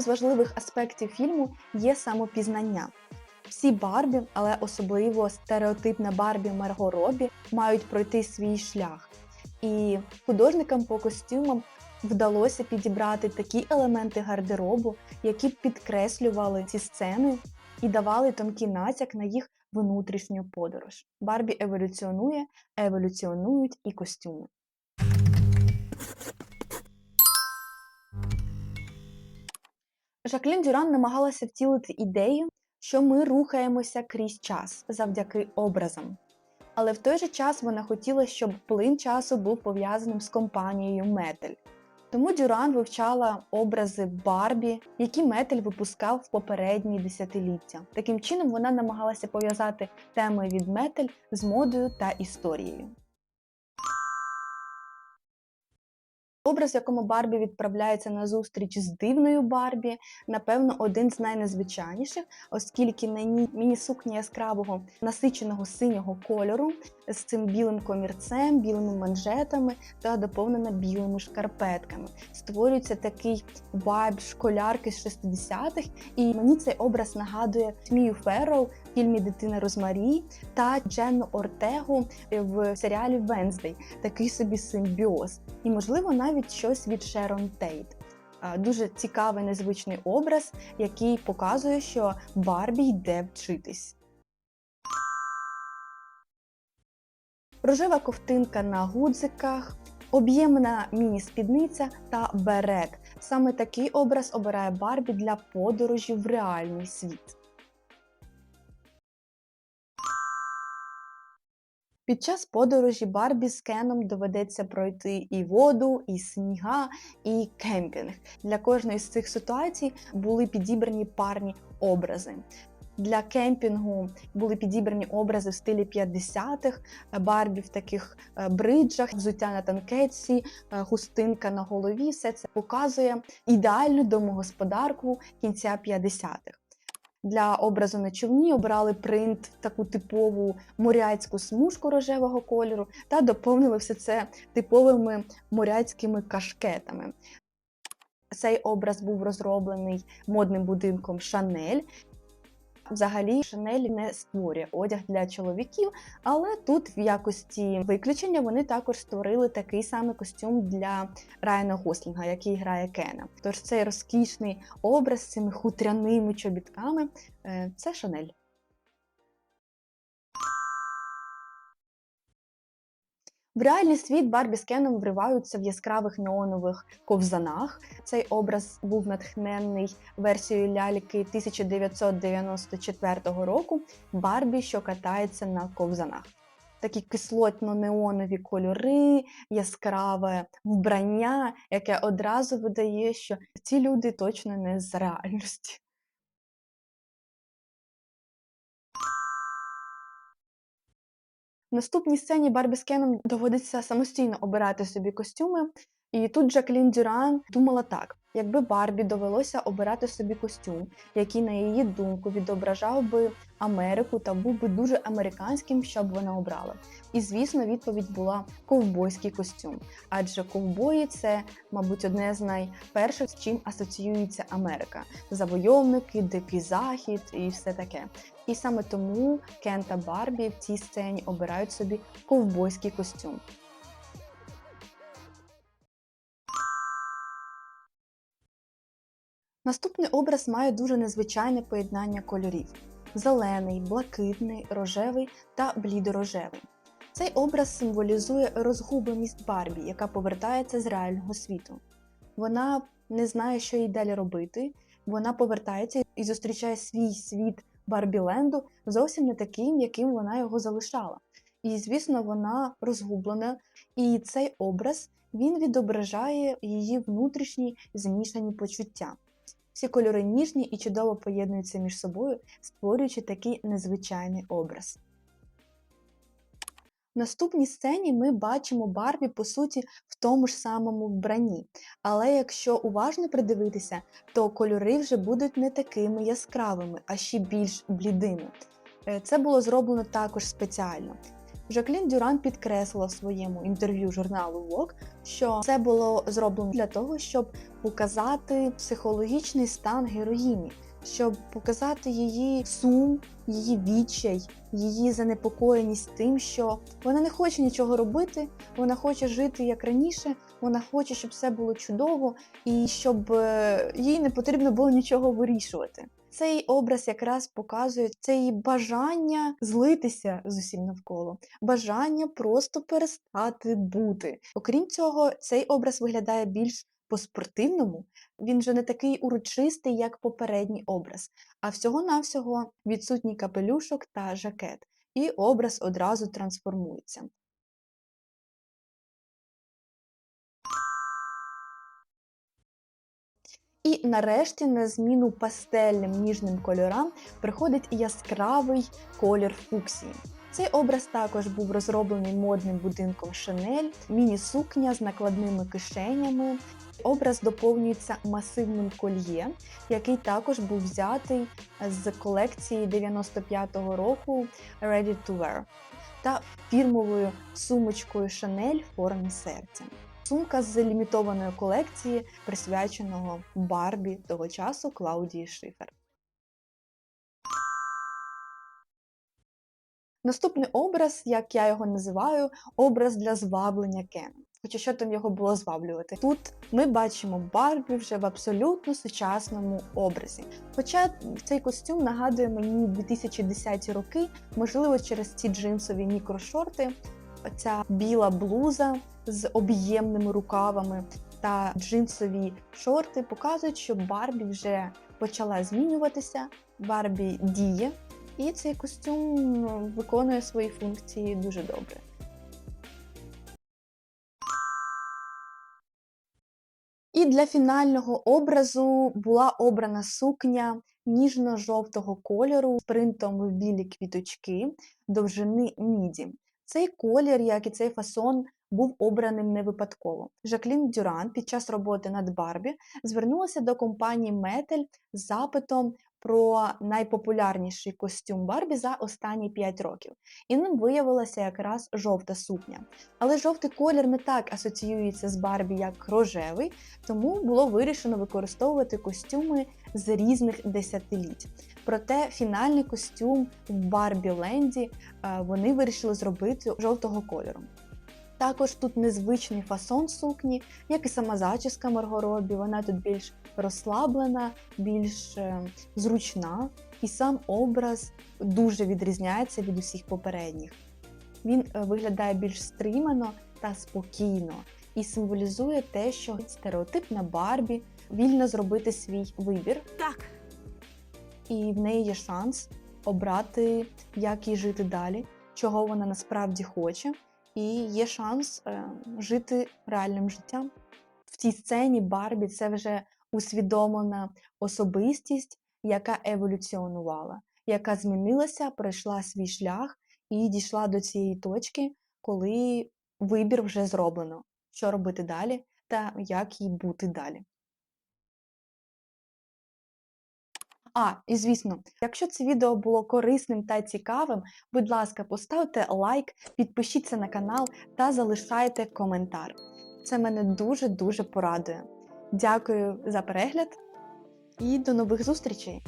З важливих аспектів фільму є самопізнання. Всі Барбі, але особливо стереотипна Барбі Марго Робі, мають пройти свій шлях. І художникам по костюмам вдалося підібрати такі елементи гардеробу, які підкреслювали ці сцени і давали тонкий натяк на їх внутрішню подорож. Барбі еволюціонує, еволюціонують і костюми. Жаклін Дюран намагалася втілити ідею, що ми рухаємося крізь час завдяки образам. Але в той же час вона хотіла, щоб плин часу був пов'язаним з компанією Метель. Тому Дюран вивчала образи Барбі, які Метель випускав в попередні десятиліття. Таким чином вона намагалася пов'язати теми від Метель з модою та історією. Образ, в якому Барбі відправляється на зустріч з дивною Барбі, напевно, один з найнезвичайніших, оскільки на ній міні-сукня яскравого насиченого синього кольору з цим білим комірцем, білими манжетами та доповнена білими шкарпетками. Створюється такий вайб школярки з 60-х, і мені цей образ нагадує Мію Ферроу в фільмі Дитина Розмарі та Дженну Ортегу в серіалі Венздей. Такий собі симбіоз. І, можливо, навіть щось від Шерон Тейт. Дуже цікавий незвичний образ, який показує, що Барбі йде вчитись. Рожева ковтинка на гудзиках, об'ємна міні-спідниця та берет. Саме такий образ обирає Барбі для подорожі в реальний світ. Під час подорожі Барбі з Кеном доведеться пройти і воду, і сніга, і кемпінг. Для кожної з цих ситуацій були підібрані парні образи. Для кемпінгу були підібрані образи в стилі 50-х, Барбі в таких е, бриджах, взуття на танкетці, е, хустинка на голові. Все це показує ідеальну домогосподарку кінця 50-х. Для образу на човні обрали принт таку типову моряцьку смужку рожевого кольору та доповнили все це типовими моряцькими кашкетами. Цей образ був розроблений модним будинком Шанель. Взагалі, Шанель не створює одяг для чоловіків, але тут в якості виключення вони також створили такий самий костюм для Райана Гослінга, який грає Кена. Тож цей розкішний образ з цими хутряними чобітками е, це Шанель. В реальний світ Барбі з Кеном вриваються в яскравих неонових ковзанах. Цей образ був натхнений версією ляльки 1994 року Барбі, що катається на ковзанах. Такі кислотно-неонові кольори, яскраве вбрання, яке одразу видає, що ці люди точно не з реальності. Наступній сцені Барбі з Кеном доводиться самостійно обирати собі костюми. І тут Жаклін Дюран думала так: якби Барбі довелося обирати собі костюм, який, на її думку, відображав би Америку та був би дуже американським, що б вона обрала. І звісно, відповідь була ковбойський костюм. Адже ковбої це, мабуть, одне з найперших, з чим асоціюється Америка: завойовники, дикий захід і все таке. І саме тому Кен та Барбі в цій сцені обирають собі ковбойський костюм. Наступний образ має дуже незвичайне поєднання кольорів: зелений, блакитний, рожевий та блідорожевий. Цей образ символізує розгубленість Барбі, яка повертається з реального світу. Вона не знає, що їй далі робити. Вона повертається і зустрічає свій світ Барбіленду зовсім не таким, яким вона його залишала. І, звісно, вона розгублена. І цей образ він відображає її внутрішні змішані почуття. Всі кольори ніжні і чудово поєднуються між собою, створюючи такий незвичайний образ. В наступній сцені ми бачимо Барбі, по суті, в тому ж самому вбранні. Але якщо уважно придивитися, то кольори вже будуть не такими яскравими, а ще більш блідими. Е, Це було зроблено також спеціально. Жаклін Дюран підкреслила в своєму інтерв'ю журналу Vogue, що це було зроблено для того, щоб показати психологічний стан героїні, щоб показати її сум, її відчай, її занепокоєність тим, що вона не хоче нічого робити, вона хоче жити як раніше, вона хоче, щоб все було чудово і щоб е, їй не потрібно було нічого вирішувати. Цей образ якраз показує це її бажання злитися з усім навколо, бажання просто перестати бути. Окрім цього, цей образ виглядає більш по-спортивному. Він вже не такий урочистий, як попередній образ, а всього-навсього відсутній капелюшок та жакет, і образ одразу трансформується. І нарешті на зміну пастельним ніжним кольорам приходить яскравий колір фуксії. Цей образ також був розроблений модним будинком Шанель, міні-сукня з накладними кишенями. Образ доповнюється масивним кольє, який також був взятий з колекції 95-го року Ready to Wear та фірмовою сумочкою Шанель в серця. Сумка з лімітованої колекції, присвяченого Барбі того часу Клаудії Шифер. Наступний образ, як я його називаю, образ для зваблення Кена. Хоча що там його було зваблювати? Тут ми бачимо Барбі вже в абсолютно сучасному образі. Хоча цей костюм нагадує мені 2010 роки, можливо, через ці джинсові мікрошорти, ця біла блуза з об'ємними рукавами та джинсові шорти показують, що Барбі вже почала змінюватися, Барбі діє, і цей костюм ну, виконує свої функції дуже добре. І для фінального образу була обрана сукня ніжно-жовтого кольору з принтом в білі квіточки довжини міді. Цей колір, як і цей фасон, був обраним не випадково. Жаклін Дюран під час роботи над Барбі звернулася до компанії Метель з запитом про найпопулярніший костюм Барбі за останні 5 років. І ним виявилася якраз жовта сукня. Але жовтий колір не так асоціюється з Барбі як рожевий, тому було вирішено використовувати костюми з різних десятиліть. Проте фінальний костюм в Барбі Ленді е, вони вирішили зробити жовтого кольору. Також тут незвичний фасон сукні, як і сама зачіска Марго Робі, вона тут більш розслаблена, більш е, зручна, і сам образ дуже відрізняється від усіх попередніх. Він е, виглядає більш стримано та спокійно і символізує те, що стереотипна Барбі вільно зробити свій вибір, Так, і в неї є шанс обрати, як їй жити далі, чого вона насправді хоче, і є шанс е, жити реальним життям. В цій сцені Барбі це вже усвідомлена особистість, яка еволюціонувала, яка змінилася, пройшла свій шлях і дійшла до цієї точки, коли вибір вже зроблено, що робити далі та як їй бути далі. А, і звісно, якщо це відео було корисним та цікавим, будь ласка, поставте лайк, підпишіться на канал та залишайте коментар. Це мене дуже-дуже порадує. Дякую за перегляд і до нових зустрічей!